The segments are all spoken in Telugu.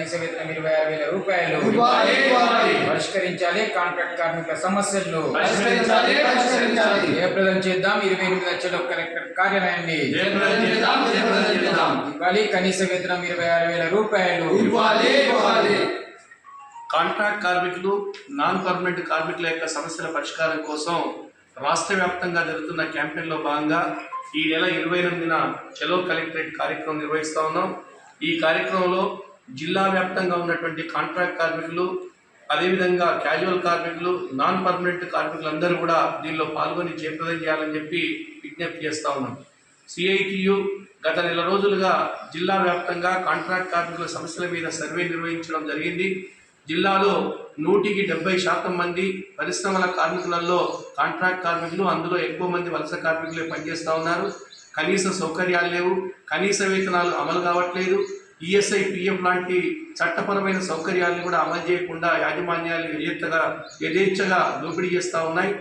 కనీస వేతనం ఇరవై ఆరు వేల రూపాయలు. పరిష్కరించాలి కాంట్రాక్ట్ కార్మికుల సమస్యలు. జయప్రదం చేద్దాం ఇరవై ఎనిమిది లక్షల కలెక్టర్ కార్యాలయాన్ని. ఇవ్వాలి కనీస వేతనం ఇరవై ఆరు వేల రూపాయలు. కాంట్రాక్ట్ కార్మికులు నాన్ పర్మనెంట్ కార్మికుల యొక్క సమస్యల పరిష్కారం కోసం రాష్ట్ర వ్యాప్తంగా జరుగుతున్న క్యాంపెయిన్లో భాగంగా ఈ నెల ఇరవై ఎనిమిదిన చలో కలెక్టరేట్ కార్యక్రమం నిర్వహిస్తూ ఉన్నాం. ఈ కార్యక్రమంలో జిల్లా వ్యాప్తంగా ఉన్నటువంటి కాంట్రాక్ట్ కార్మికులు అదేవిధంగా క్యాజువల్ కార్మికులు నాన్ పర్మనెంట్ కార్మికులందరూ కూడా దీనిలో పాల్గొని జయప్రదం చేయాలని చెప్పి విజ్ఞప్తి చేస్తూ ఉన్నాం. సిఐటియు గత నెల రోజులుగా జిల్లా వ్యాప్తంగా కాంట్రాక్ట్ కార్మికుల సమస్యల మీద సర్వే నిర్వహించడం జరిగింది. జిల్లాలో నూటికి డెబ్బై శాతం మంది పరిశ్రమల కార్మికులలో కాంట్రాక్ట్ కార్మికులు అందులో ఎక్కువ మంది వలస కార్మికులే పనిచేస్తూ ఉన్నారు. కనీస సౌకర్యాలు లేవు. కనీస వేతనాలు అమలు కావట్లేదు. ఈఎస్ఐ పిఎఫ్ లాంటి చట్టపరమైన సౌకర్యాలను కూడా అమలు చేయకుండా యాజమాన్యాలు యథేచ్ఛగా యథేచ్ఛగా దోపిడీ చేస్తూ ఉన్నాయి.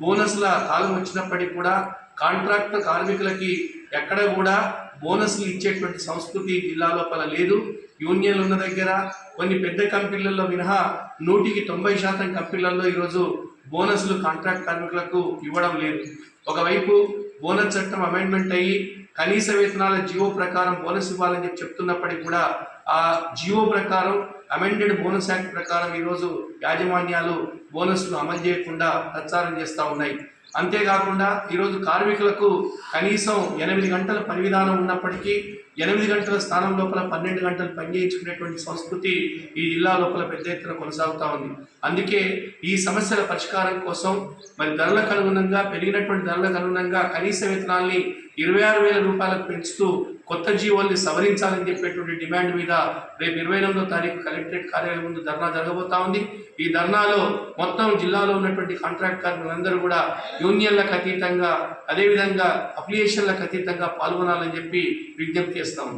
బోనస్ల కాలం వచ్చినప్పటికీ కూడా కాంట్రాక్ట్ కార్మికులకి ఎక్కడ కూడా బోనస్లు ఇచ్చేటువంటి సంస్కృతి జిల్లా లోపల లేదు. యూనియన్లు ఉన్న దగ్గర కొన్ని పెద్ద కంపెనీలలో మినహా నూటికి తొంభై శాతం కంపెనీలలో ఈరోజు బోనస్లు కాంట్రాక్ట్ కార్మికులకు ఇవ్వడం లేదు. ఒకవైపు బోనస్ చట్టం అమెండ్మెంట్ అయ్యి కనీస వేతనాల జియో ప్రకారం బోనస్ ఇవ్వాలని చెప్పి చెప్తున్నప్పటికీ కూడా ఆ జియో ప్రకారం అమెండెడ్ బోనస్ యాక్ట్ ప్రకారం ఈరోజు యాజమాన్యాలు బోనస్ను అమలు చేయకుండా ప్రచారం చేస్తూ ఉన్నాయి. అంతేకాకుండా ఈరోజు కార్మికులకు కనీసం ఎనిమిది గంటల పని విధానం ఉన్నప్పటికీ ఎనిమిది గంటల స్థానం లోపల పన్నెండు గంటలు పనిచేయించుకునేటువంటి సంస్కృతి ఈ జిల్లా లోపల పెద్ద ఎత్తున కొనసాగుతూ ఉంది. అందుకే ఈ సమస్యల పరిష్కారం కోసం మరి ధరలకు అనుగుణంగా పెరిగినటువంటి ధరలకు అనుగుణంగా కనీస వేతనాల్ని ఇరవై ఆరు వేల రూపాయలకు పెంచుతూ కొత్త జీవోల్ని సవరించాలని చెప్పేటువంటి డిమాండ్ మీద రేపు ఇరవై ఎనిమిదో తారీఖు కలెక్టరేట్ కార్యాలయం ముందు ధర్నా జరగబోతా ఉంది. ఈ ధర్నాలో మొత్తం జిల్లాలో ఉన్నటువంటి కాంట్రాక్ట్ కార్మికులందరూ కూడా యూనియన్లకు అతీతంగా అదేవిధంగా అప్లికేషన్లకు అతీతంగా పాల్గొనాలని చెప్పి విజ్ఞప్తి చేస్తాము